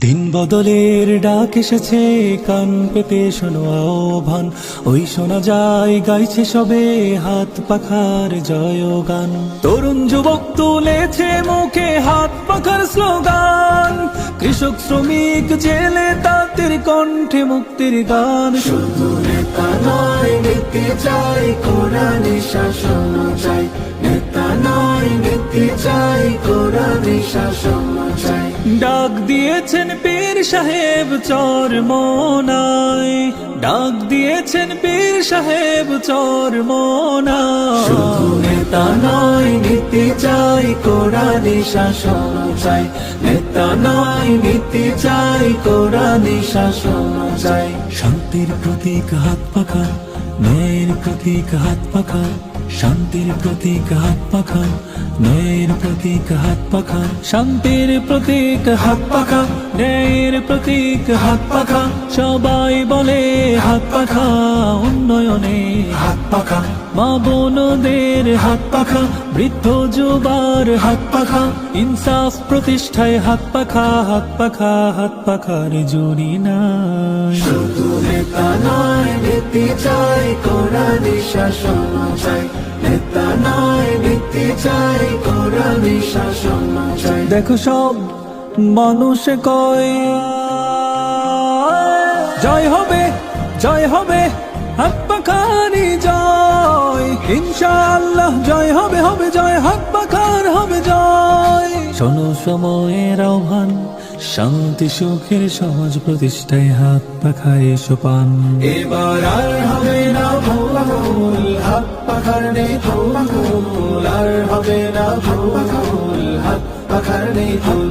দিন বদলের ডাক এসেছে, কান পেতে শোনো আহ্বান। ওই শোনা যায়, গাইছে সবে হাত পাখার জয় গান তরুণ যুবক তুলেছে মুখে হাত পাখার স্লোগান। কৃষক, শ্রমিক, জেলে তাদের কণ্ঠে মুক্তির গান। শুধু নেতা নয়, নীতি চাই কোরআনে শাসন। চাই চাই কোরআনে শাসন চাই। ডাক দিয়েছেন পীর সাহেব চর মনায় ডাক দিয়েছেন পীর সাহেব চর মনায় নেতা নয় নীতি চাই কোরআনে শাসন চাই। নেতা নয় নীতি চাই কোরআনে শাসন চাই। শান্তির প্রতীক হাত পাখা ন্যায়ের প্রতীক হাত পাখা। শান্তির প্রতীক হাত পাখা, ন্যায়ের প্রতীক হাত পাখা। শান্তির প্রতীক হাত পাখা, ন্যায়ের প্রতীক হাত পাখা। সবাই বলে হাত পাখা, উন্নয়নে হাত পাখা। মা বোনদের হাত পাখা, বৃদ্ধ যুবার হাত পাখা। ইনসাফ প্রতিষ্ঠায় হাত পাখা হাত পাখা, হাত পাখার জুড়ি না শুধু নেতা নয় নীতি চাই কোরআনে শাসন চাই। নেতা নয় নীতি চাই কোরআনে শাসন চাই। দেখো সব মানুষ কয় জয় হবে জয় হবে হাত পাখানি জয়। ইনশাআল্লাহ জয় হবে হবে জয় হাত পাখার হবে জয়। শোনো সময়ের আহ্বান শান্তি সুখের সহজ প্রতিষ্ঠায় হাত পাখায় সোপান। এবার আর হবে না ভুল হাত পাখার নেই ভুল আর হবে না ভুল হাত পাখার নেই ভুল